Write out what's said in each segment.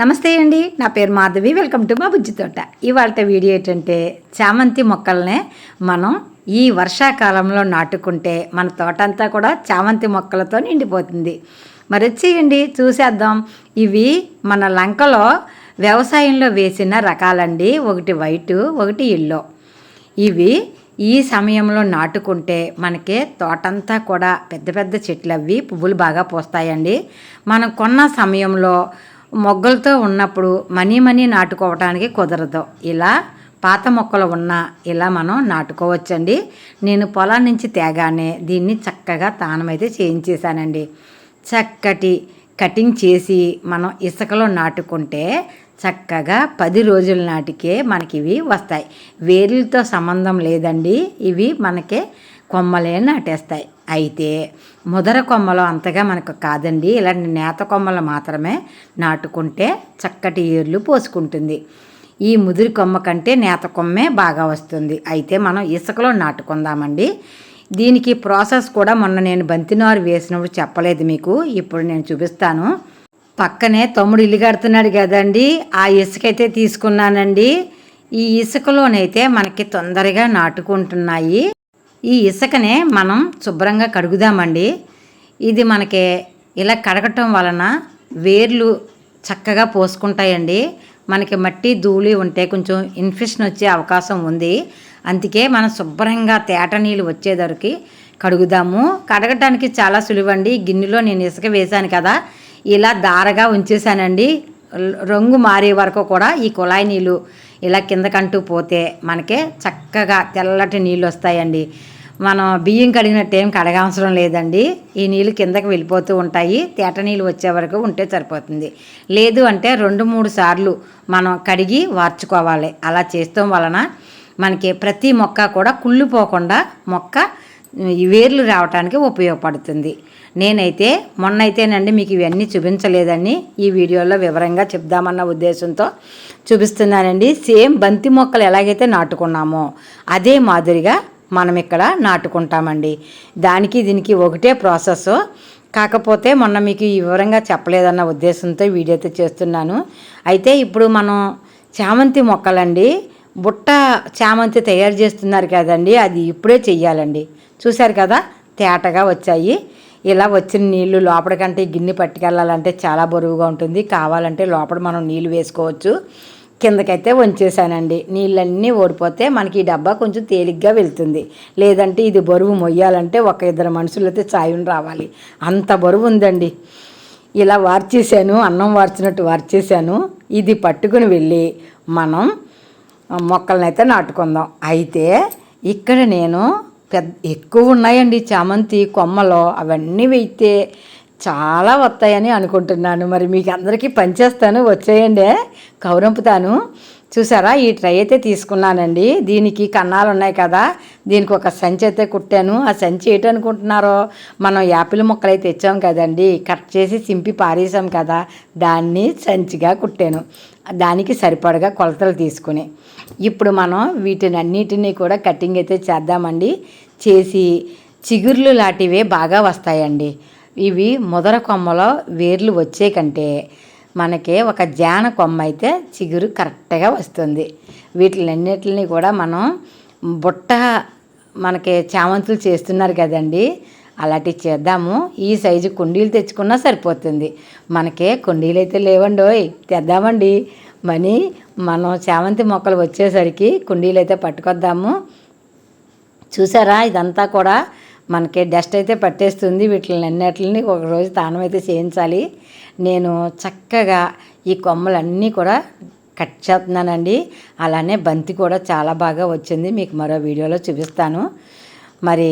నమస్తే అండి నా పేరు మాధవి వెల్కమ్ టు మా బుజ్జి తోట. ఇవాళ వీడియో ఏంటంటే చామంతి మొక్కల్నే మనం ఈ వర్షాకాలంలో నాటుకుంటే మన తోట అంతా కూడా చామంతి మొక్కలతో నిండిపోతుంది. మరి వచ్చేయండి చూసేద్దాం. ఇవి మన లంకలో వ్యవసాయంలో వేసిన రకాలండి ఒకటి వైటు ఒకటి ఇల్లో ఇవి ఈ సమయంలో నాటుకుంటే మనకి తోటంతా కూడా పెద్ద పెద్ద చెట్లు అవి పువ్వులు బాగా పోస్తాయండి. మనం కొన్న సమయంలో మొగ్గలతో ఉన్నప్పుడు మనీ మనీ నాటుకోవటానికి కుదరదు. ఇలా పాత మొక్కలు ఉన్నా ఇలా మనం నాటుకోవచ్చండి. నేను పొలం నుంచి తేగానే దీన్ని చక్కగా తానమైతే చేయించేశానండి. చక్కటి కటింగ్ చేసి మనం ఇసుకలో నాటుకుంటే చక్కగా పది రోజుల నాటికే మనకి ఇవి వస్తాయి. వేర్లతో సంబంధం లేదండి. ఇవి మనకే కొమ్మలే నాటేస్తాయి. అయితే ముదర కొమ్మలు అంతగా మనకు కాదండి. ఇలాంటి నేత కొమ్మలు మాత్రమే నాటుకుంటే చక్కటి ఏర్లు పోసుకుంటుంది. ఈ ముదిరి కొమ్మ కంటే నేత కొమ్మే బాగా వస్తుంది. అయితే మనం ఇసుకలో నాటుకుందామండి. దీనికి ప్రాసెస్ కూడా మొన్న నేను బంతినారు వేసినప్పుడు చెప్పలేదు మీకు. ఇప్పుడు నేను చూపిస్తాను. పక్కనే తమ్ముడు ఇల్లు కడుతున్నాడు కదండి. ఆ ఇసుక అయితే తీసుకున్నానండి. ఈ ఇసుకలోనైతే మనకి తొందరగా నాటుకుంటున్నాయి. ఈ ఇసుకనే మనం శుభ్రంగా కడుగుదామండి. ఇది మనకి ఇలా కడగటం వలన వేర్లు చక్కగా పోసుకుంటాయండి. మనకి మట్టి ధూళి ఉంటే కొంచెం ఇన్ఫెక్షన్ వచ్చే అవకాశం ఉంది. అందుకే మనం శుభ్రంగా తేట నీళ్ళు వచ్చేదరికి కడుగుదాము. కడగటానికి చాలా సులువండి. గిన్నెలో నేను ఇసుక వేశాను కదా ఇలా దారగా ఉంచేసానండి రంగు మారే వరకు కూడా ఈ కుళాయి నీళ్ళు ఇలా కిందకంటూ పోతే మనకే చక్కగా తెల్లటి నీళ్ళు వస్తాయండి. మనం బియ్యం కడిగినట్టు ఏం కడగవసరం లేదండి. ఈ నీళ్ళు కిందకి వెళ్ళిపోతూ ఉంటాయి. తేట నీళ్ళు వచ్చే వరకు ఉంటే సరిపోతుంది. లేదు అంటే రెండు మూడు సార్లు మనం కడిగి వార్చుకోవాలి. అలా చేస్తాం వలన మనకి ప్రతి మొక్క కూడా కుళ్ళిపోకుండా మొక్క వేర్లు రావడానికి ఉపయోగపడుతుంది. నేనైతే మొన్నైతేనండి మీకు ఇవన్నీ చూపించలేదని ఈ వీడియోలో వివరంగా చెప్దామన్న ఉద్దేశంతో చూపిస్తున్నానండి. సేమ్ బంతి మొక్కలు ఎలాగైతే నాటుకున్నామో అదే మాదిరిగా మనం ఇక్కడ నాటుకుంటామండి. దానికి దీనికి ఒకటే ప్రాసెస్. కాకపోతే మొన్న మీకు ఈ వివరంగా చెప్పలేదన్న ఉద్దేశంతో వీడియో అయితే చేస్తున్నాను. అయితే ఇప్పుడు మనం చామంతి మొక్కలండి. బుట్ట చామంతి తయారు చేస్తున్నారు కదండి. అది ఇప్పుడే చెయ్యాలండి. చూశారు కదా? తేటగా వచ్చాయి. ఇలా వచ్చిన నీళ్ళు లోపలికంటే గిన్నె పట్టుకెళ్ళాలంటే చాలా బరువుగా ఉంటుంది. కావాలంటే లోపల మనం నీళ్ళు వేసుకోవచ్చు. కిందకైతే వంచేసానండి నీళ్ళన్నీ ఓడిపోతే మనకి ఈ డబ్బా కొంచెం తేలిగ్గా వెళ్తుంది. లేదంటే ఇది బరువు మొయ్యాలంటే ఒక ఇద్దరు మనుషులైతే చాయం రావాలి. అంత బరువు ఉందండి. ఇలా వార్చేసాను అన్నం వార్చినట్టు వార్చేసాను ఇది పట్టుకుని వెళ్ళి మనం మొక్కలనైతే నాటుకుందాం. అయితే ఇక్కడ నేను పెద్ద ఎక్కువ ఉన్నాయండి చామంతి కొమ్మలో అవన్నీ వెయితే చాలా వస్తాయని అనుకుంటున్నాను. మరి మీకు అందరికీ పనిచేస్తాను వచ్చేయండి. కౌరంపుతాను. చూసారా? ఈ ట్రై అయితే తీసుకున్నానండి. దీనికి కన్నాలు ఉన్నాయి కదా. దీనికి ఒక సంచి అయితే కుట్టాను. ఆ సంచి ఏంటనుకుంటున్నారో? మనం యాపిల్ మొక్కలు అయితే తెచ్చాం కదండి. కట్ చేసి చింపి పారేసాం కదా. దాన్ని సంచిగా కుట్టాను. దానికి సరిపడగా కొలతలు తీసుకుని. ఇప్పుడు మనం వీటిని అన్నిటినీ కూడా కటింగ్ అయితే చేద్దామండి. చేసి చిగుర్లు లాంటివే బాగా వస్తాయండి. ఇవి ముదర కొమ్మలో వేర్లు వచ్చే కంటే మనకి ఒక జాన కొమ్మ అయితే చిగురు కరెక్ట్గా వస్తుంది. వీటిలన్నిటిని కూడా మనం బుట్ట మనకి చామంతులు చేస్తున్నారు కదండి అలాంటివి చేద్దాము. ఈ సైజు కుండీలు తెచ్చుకున్నా సరిపోతుంది. మనకే కుండీలు అయితే లేవండి తెద్దామండి. మనీ మనం చామంతి మొక్కలు వచ్చేసరికి కుండీలు అయితే పట్టుకొద్దాము. చూసారా? ఇదంతా కూడా మనకి డస్ట్ అయితే పట్టేస్తుంది. వీటిని అన్నిటిని ఒకరోజు తానం అయితే చేయించాలి. నేను చక్కగా ఈ కొమ్మలన్నీ కూడా కట్ చేస్తున్నానండి. అలానే బంతి కూడా చాలా బాగా వచ్చింది. మీకు మరో వీడియోలో చూపిస్తాను. మరి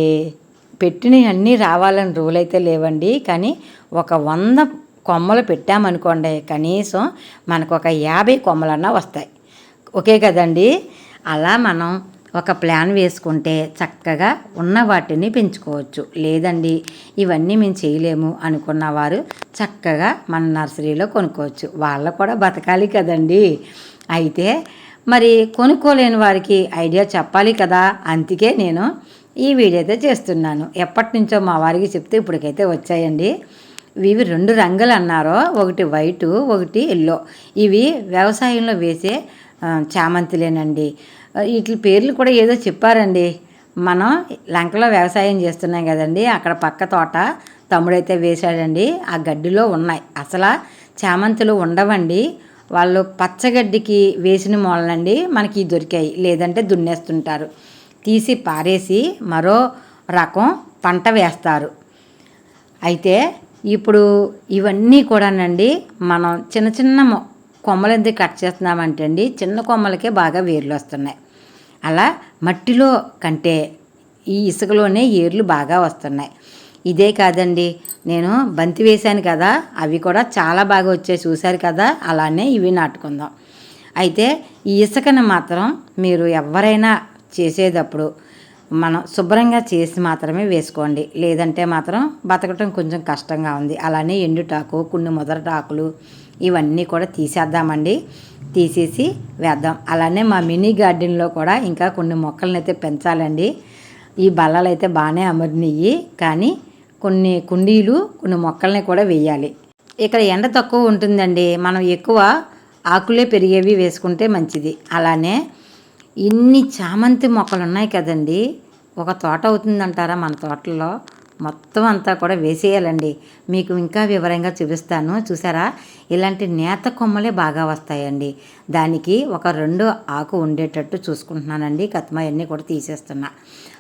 పెట్టిన అన్నీ రావాలని రూల్ అయితే లేవండి. కానీ ఒక వంద కొమ్మలు పెట్టామనుకోండి కనీసం మనకు ఒక యాభై కొమ్మలన్నా వస్తాయి. ఓకే కదండి? అలా మనం ఒక ప్లాన్ వేసుకుంటే చక్కగా ఉన్న వాటిని పెంచుకోవచ్చు. లేదండి ఇవన్నీ మేము చేయలేము అనుకున్న వారు చక్కగా మన నర్సరీలో కొనుక్కోవచ్చు. వాళ్ళ కూడా బతకాలి కదండి. అయితే మరి కొనుక్కోలేని వారికి ఐడియా చెప్పాలి కదా? అందుకే నేను ఈ వీడియో అయితే చేస్తున్నాను. ఎప్పటి నుంచో మా వారికి చెప్తే ఇప్పటికైతే వచ్చాయండి. ఇవి రెండు రంగులు అన్నారో ఒకటి వైటు ఒకటి ఎల్లో. ఇవి వ్యవసాయంలో వేసే ఆ, చామంతిలేనండి. వీటి పేర్లు కూడా ఏదో చెప్పారండి. మనం లంకలో వ్యవసాయం చేస్తున్నాం కదండి. అక్కడ పక్క తోట తమ్ముడైతే వేశాడండి. ఆ గడ్డిలో ఉన్నాయి. అసలు చామంతులు ఉండవండి. వాళ్ళు పచ్చగడ్డికి వేసిన మూలనండి మనకి దొరికాయి. లేదంటే దున్నేస్తుంటారు. తీసి పారేసి మరో రకం పంట వేస్తారు. అయితే ఇప్పుడు ఇవన్నీ కూడానండి మనం చిన్న చిన్న కొమ్మలు ఎందుకు కట్ చేస్తున్నామంటే అండి చిన్న కొమ్మలకే బాగా వేర్లు వస్తున్నాయి. అలా మట్టిలో కంటే ఈ ఇసుకలోనే ఏర్లు బాగా వస్తున్నాయి. ఇదే కాదండి నేను బంతి వేశాను కదా అవి కూడా చాలా బాగా వచ్చాయి చూశారు కదా అలానే ఇవి నాటుకుందాం. అయితే ఈ ఇసుకను మాత్రం మీరు ఎవరైనా చేసేటప్పుడు మనం శుభ్రంగా చేసి మాత్రమే వేసుకోండి. లేదంటే మాత్రం బతకటం కొంచెం కష్టంగా ఉంది. అలానే ఎండుటాకు కొన్ని మొదరటాకులు ఇవన్నీ కూడా తీసేద్దామండి. తీసేసి వేద్దాం. అలానే మా మినీ గార్డెన్లో కూడా ఇంకా కొన్ని మొక్కలను అయితే పెంచాలండి. ఈ బల్లలు అయితే బాగానే అమరినయి కానీ కొన్ని కుండీలు కొన్ని మొక్కల్ని కూడా వేయాలి. ఇక్కడ ఎండ తక్కువ ఉంటుందండి. మనం ఎక్కువ ఆకులే పెరిగేవి వేసుకుంటే మంచిది. అలానే ఇన్ని చామంతి మొక్కలు ఉన్నాయి కదండి. ఒక తోట అవుతుందంటారా మన తోటలో? మొత్తం అంతా కూడా వేసేయాలండి. మీకు ఇంకా వివరంగా చూపిస్తాను. చూసారా? ఇలాంటి నేత కొమ్మలే బాగా వస్తాయండి. దానికి ఒక రెండు ఆకు ఉండేటట్టు చూసుకుంటున్నానండి. కత్మ కూడా తీసేస్తున్నా.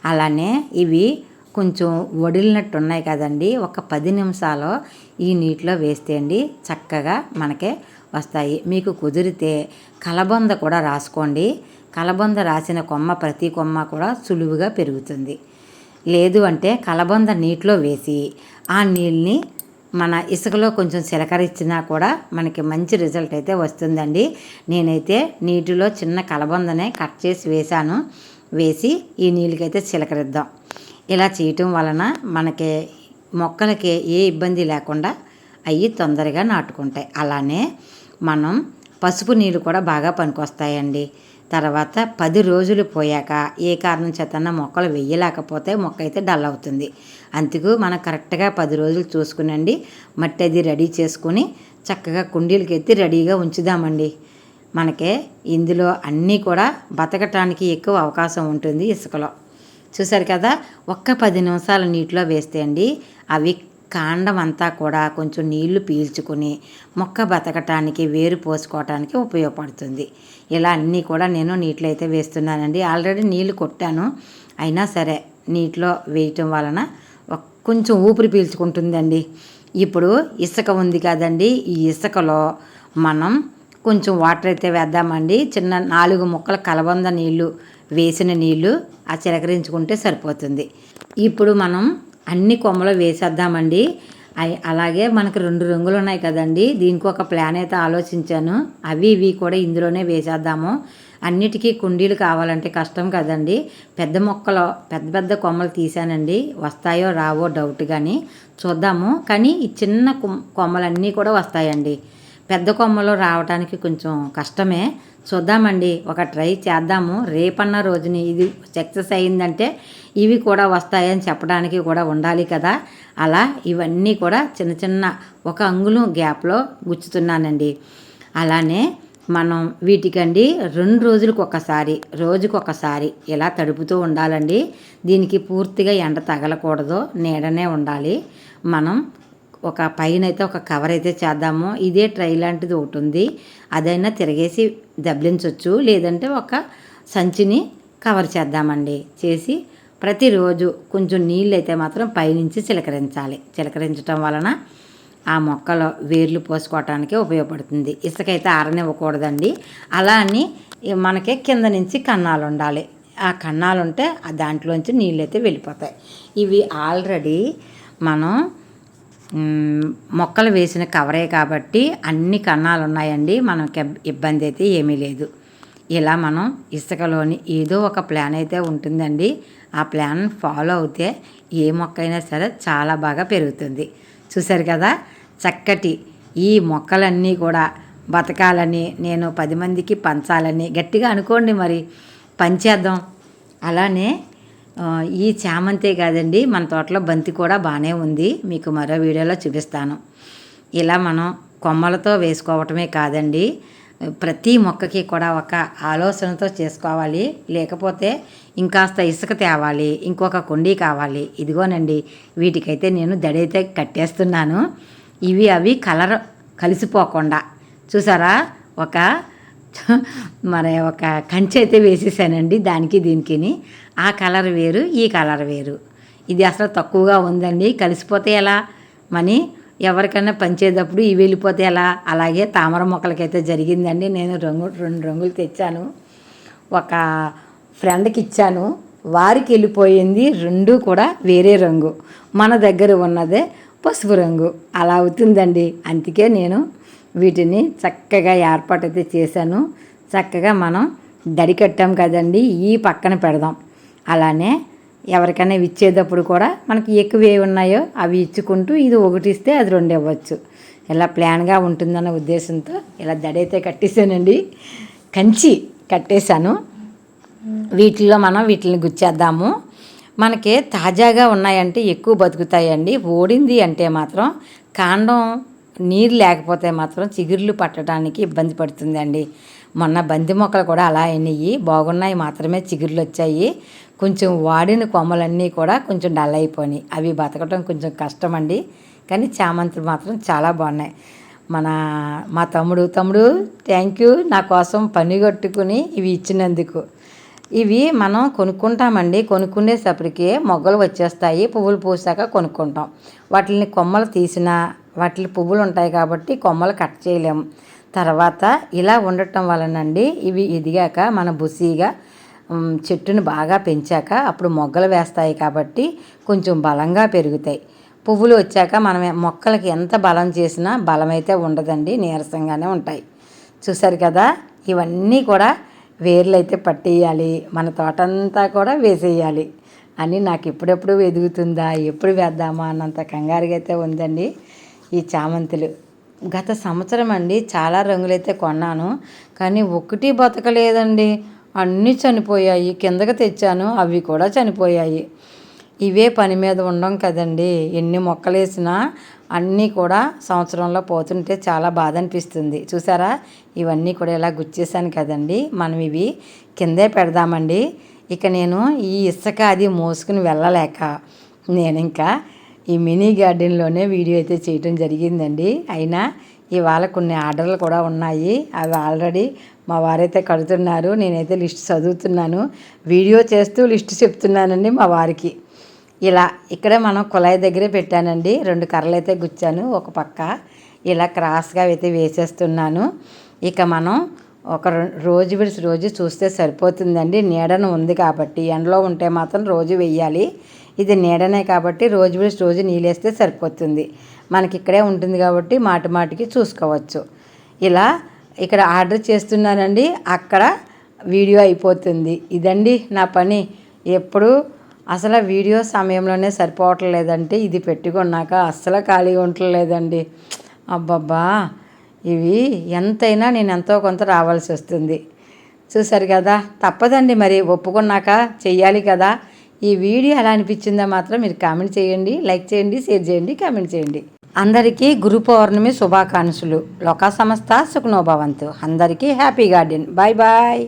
అలానే ఇవి కొంచెం వడిలినట్టు ఉన్నాయి కదండి. ఒక పది నిమిషాలు ఈ నీటిలో వేస్తే అండి చక్కగా మనకే వస్తాయి. మీకు కుదిరితే కలబంద కూడా రాసుకోండి. కలబంద రాసిన కొమ్మ ప్రతి కొమ్మ కూడా సులువుగా పెరుగుతుంది. లేదు అంటే కలబంద నీటిలో వేసి ఆ నీళ్ళని మన ఇసుకలో కొంచెం చిలకరించినా కూడా మనకి మంచి రిజల్ట్ అయితే వస్తుందండి. నేనైతే నీటిలో చిన్న కలబందనే కట్ చేసి వేశాను. వేసి ఈ నీళ్ళకైతే చిలకరిద్దాం. ఇలా చేయటం వలన మనకి మొక్కలకి ఏ ఇబ్బంది లేకుండా అవి తొందరగా నాటుకుంటాయి. అలానే మనం పసుపు నీళ్ళు కూడా బాగా పనికొస్తాయండి. తర్వాత పది రోజులు పోయాక ఏ కారణం చేతన మొక్కలు వెయ్యలేకపోతే మొక్క అయితే డల్ అవుతుంది. అందుకు మనం కరెక్ట్గా పది రోజులు చూసుకునండి. మట్టి అది రెడీ చేసుకుని చక్కగా కుండీలకి ఎత్తి రెడీగా ఉంచుదామండి. మనకే ఇందులో అన్నీ కూడా బతకటానికి ఎక్కువ అవకాశం ఉంటుంది ఇసుకలో. చూసారు కదా? ఒక్క పది నిమిషాలు నీటిలో వేస్తే అండి అవి కాండం అంతా కూడా కొంచెం నీళ్ళు పీల్చుకుని మొక్క బతకటానికి వేరు పోసుకోవటానికి ఉపయోగపడుతుంది. ఇలా అన్నీ కూడా నేను నీటిలో అయితే వేస్తున్నానండి. ఆల్రెడీ నీళ్ళు కొట్టాను. అయినా సరే నీటిలో వేయటం వలన కొంచెం ఊపిరి పీల్చుకుంటుందండి. ఇప్పుడు ఇసుక ఉంది కదండి. ఈ ఇసుకలో మనం కొంచెం వాటర్ అయితే వేద్దామండి. చిన్న నాలుగు ముక్కల కలబంద నీళ్ళు వేసిన నీళ్ళు ఆ చిలకరించుకుంటే సరిపోతుంది. ఇప్పుడు మనం అన్ని కొమ్మలు వేసేద్దామండి. అలాగే మనకు రెండు రంగులు ఉన్నాయి కదండి. దీనికి ఒక ప్లాన్ అయితే ఆలోచించాను. అవి ఇవి కూడా ఇందులోనే వేసేద్దాము. అన్నిటికీ కుండీలు కావాలంటే కష్టం కదండి. పెద్ద మొక్కలు పెద్ద పెద్ద కొమ్మలు తీసానండి వస్తాయో రావో డౌట్ కానీ చూద్దాము. కానీ ఈ చిన్న కొమ్మలన్నీ కూడా వస్తాయండి. పెద్ద కొమ్మలు రావడానికి కొంచెం కష్టమే. చూద్దామండి ఒక ట్రై చేద్దాము. రేపన్న రోజుని ఇది సక్సెస్ అయిందంటే ఇవి కూడా వస్తాయని చెప్పడానికి కూడా ఉండాలి కదా. అలా ఇవన్నీ కూడా చిన్న చిన్న ఒక అంగుళం గ్యాప్లో గుచ్చుతున్నానండి. అలానే మనం వీటికండి రెండు రోజులకు ఒకసారి రోజుకు ఒకసారి ఇలా తడుపుతూ ఉండాలండి. దీనికి పూర్తిగా ఎండ తగలకూడదు నీడనే ఉండాలి. మనం ఒక పైన అయితే ఒక కవర్ అయితే చేద్దాము. ఇదే ట్రై లాంటిది ఒకటి ఉంది. అదైనా తిరగేసి దబ్లించవచ్చు లేదంటే ఒక సంచిని కవర్ చేద్దామండి. చేసి ప్రతిరోజు కొంచెం నీళ్ళు అయితే మాత్రం పైనుంచి చిలకరించాలి. చిలకరించడం వలన ఆ మొక్కలో వేర్లు పోసుకోవటానికి ఉపయోగపడుతుంది. ఇసుక అయితే ఆరనివ్వకూడదండి. అలా అని మనకి కింద నుంచి కన్నాలు ఉండాలి. ఆ కన్నాలు ఉంటే ఆ దాంట్లోంచి నీళ్ళు అయితే వెళ్ళిపోతాయి. ఇవి ఆల్రెడీ మనం మొక్కలు వేసిన కవరే కాబట్టి అన్ని కన్నాలు ఉన్నాయండి. మనకి ఇబ్బంది అయితే ఏమీ లేదు. ఇలా మనం ఇసుకలోని ఏదో ఒక ప్లాన్ అయితే ఉంటుందండి. ఆ ప్లాన్ ఫాలో అవుతే ఏ మొక్క అయినా సరే చాలా బాగా పెరుగుతుంది. చూసారు కదా? చక్కటి ఈ మొక్కలన్నీ కూడా బతకాలని నేను పది మందికి పంచాలని గట్టిగా అనుకోండి మరి. పంచేద్దాం. అలానే ఈ చామంతే కాదండి మన తోటలో బంతి కూడా బాగానే ఉంది. మీకు మరో వీడియోలో చూపిస్తాను. ఇలా మనం కొమ్మలతో వేసుకోవటమే కాదండి ప్రతి మొక్కకి కూడా ఒక ఆలోచనతో చేసుకోవాలి. లేకపోతే ఇంకాస్త ఇసుక తేవాలి ఇంకొక కొండి కావాలి. ఇదిగోనండి వీటికైతే నేను దడైతే కట్టేస్తున్నాను. ఇవి అవి కలర్ కలిసిపోకుండా. చూసారా? ఒక మరి ఒక కంచె అయితే వేసేసానండి దానికి దీనికి ఆ కలర్ వేరు ఈ కలర్ వేరు. ఇది అసలు తక్కువగా ఉందండి. కలిసిపోతే ఎలా? మని ఎవరికైనా పంచేటప్పుడు ఇవి వెళ్ళిపోతే ఎలా? అలాగే తామర మొక్కలకైతే జరిగిందండి. నేను రంగు రెండు రంగులు తెచ్చాను. ఒక ఫ్రెండ్కి ఇచ్చాను. వారికి వెళ్ళిపోయింది. రెండు కూడా వేరే రంగు. మన దగ్గర ఉన్నదే పసుపు రంగు. అలా అవుతుందండి. అందుకే నేను వీటిని చక్కగా ఏర్పాటు అయితే చేశాను. చక్కగా మనం దడి కట్టాం కదండి ఈ పక్కన పెడదాం. అలానే ఎవరికైనా ఇచ్చేటప్పుడు కూడా మనకి ఎక్కువ ఏ ఉన్నాయో అవి ఇచ్చుకుంటూ ఇది ఒకటి ఇస్తే అది రెండు ఇవ్వచ్చు. ఇలా ప్లాన్గా ఉంటుందన్న ఉద్దేశంతో ఇలా దడైతే కట్టేశానండి. కంచి కట్టేశాను. వీటిల్లో మనం వీటిని గుచ్చేద్దాము. మనకి తాజాగా ఉన్నాయంటే ఎక్కువ బతుకుతాయండి. ఓడింది అంటే మాత్రం కాండం నీరు లేకపోతే మాత్రం చిగుర్లు పట్టడానికి ఇబ్బంది పడుతుందండి. మొన్న బంతి మొక్కలు కూడా అలా అయినాయి. బాగున్నాయి మాత్రమే చిగుర్లు వచ్చాయి. కొంచెం వాడిన కొమ్మలన్నీ కూడా కొంచెం డల్ అయిపోయినాయి. అవి బతకటం కొంచెం కష్టం అండి కానీ చామంతులు మాత్రం చాలా బాగున్నాయి. మన మా తమ్ముడు తమ్ముడు థ్యాంక్ యూ నా కోసం పని కట్టుకుని ఇవి ఇచ్చినందుకు. ఇవి మనం కొనుక్కుంటామండి. కొనుక్కునేసప్పటికి మొగ్గలు వచ్చేస్తాయి. పువ్వులు పూసాక కొనుక్కుంటాం. వాటిని కొమ్మలు తీసినా వాటి పువ్వులు ఉంటాయి కాబట్టి కొమ్మలు కట్ చేయలేము తర్వాత ఇలా ఉండటం వలనండి ఇవి ఎదిగాక మన బుసీగా చెట్టును బాగా పెంచాక అప్పుడు మొగ్గలు వేస్తాయి కాబట్టి కొంచెం బలంగా పెరుగుతాయి. పువ్వులు వచ్చాక మనం మొక్కలకి ఎంత బలం చేసినా బలమైతే ఉండదండి నీరసంగానే ఉంటాయి. చూసారు కదా ఇవన్నీ కూడా వేర్లు అయితే పట్టేయాలి మన తోటంతా కూడా వేసేయాలి అని నాకు ఎప్పుడెప్పుడు ఎదుగుతుందా ఎప్పుడు వేద్దామా అన్నంత కంగారుగా అయితే ఉందండి. ఈ చామంతులు. గత సంవత్సరం అండి చాలా రంగులైతే కొన్నాను. కానీ ఒకటి బతకలేదండి. అన్నీ చనిపోయాయి. కిందకి తెచ్చాను. అవి కూడా చనిపోయాయి. ఇవే పని మీద ఉండం కదండి. ఎన్ని మొక్కలేసినా అన్నీ కూడా సంవత్సరంలో పోతుంటే చాలా బాధ అనిపిస్తుంది. చూసారా? ఇవన్నీ కూడా ఇలా గుచ్చేసాను కదండి. మనం ఇవి కిందే పెడదామండి. ఇక నేను ఈ ఇసుక అది మోసుకుని వెళ్ళలేక నేను ఇంకా ఈ మినీ గార్డెన్లోనే వీడియో అయితే చేయటం జరిగిందండి. అయినా ఇవాళ కొన్ని ఆర్డర్లు కూడా ఉన్నాయి. అవి ఆల్రెడీ మా వారైతే కడుతున్నారు. నేనైతే లిస్ట్ చదువుతున్నాను. వీడియో చేస్తూ లిస్ట్ చెప్తున్నానండి మా వారికి. ఇలా ఇక్కడే మనం కుళాయి దగ్గరే పెట్టానండి. రెండు కర్రలు అయితే గుచ్చాను ఒక పక్క. ఇలా క్రాస్గా అయితే వేసేస్తున్నాను. ఇక మనం ఒక రోజు విడిచి రోజు చూస్తే సరిపోతుందండి. నీడన ఉంది కాబట్టి ఎండలో ఉంటే మాత్రం రోజు వెయ్యాలి. ఇది నీడనే కాబట్టి రోజు విడిచి రోజు నీళ్ళేస్తే సరిపోతుంది. మనకి ఇక్కడే ఉంటుంది కాబట్టి మాటి మాటికి చూసుకోవచ్చు. ఇలా ఇక్కడ ఆర్డర్ చేస్తున్నానండి. అక్కడ వీడియో అయిపోతుంది. ఇదండి నా పని. ఎప్పుడు అసలు వీడియో సమయంలోనే సరిపోవట్లేదంటే ఇది పెట్టుకున్నాక అస్సలు ఖాళీగా ఉండలేదండి అబ్బబ్బా! ఇవి ఎంతైనా నేను ఎంతో కొంత రావాల్సి వస్తుంది. చూసారు కదా? తప్పదండి మరి. ఒప్పుకున్నాక చెయ్యాలి కదా? ఈ వీడియో ఎలా అనిపించిందో మాత్రం మీరు కామెంట్ చేయండి లైక్ చేయండి షేర్ చేయండి కామెంట్ చేయండి. అందరికీ గురు పౌర్ణమి శుభాకాంక్షలు. లోకా సంస్థ సుఖనోభవంతు అందరికీ హ్యాపీ గార్డెన్. Bye bye.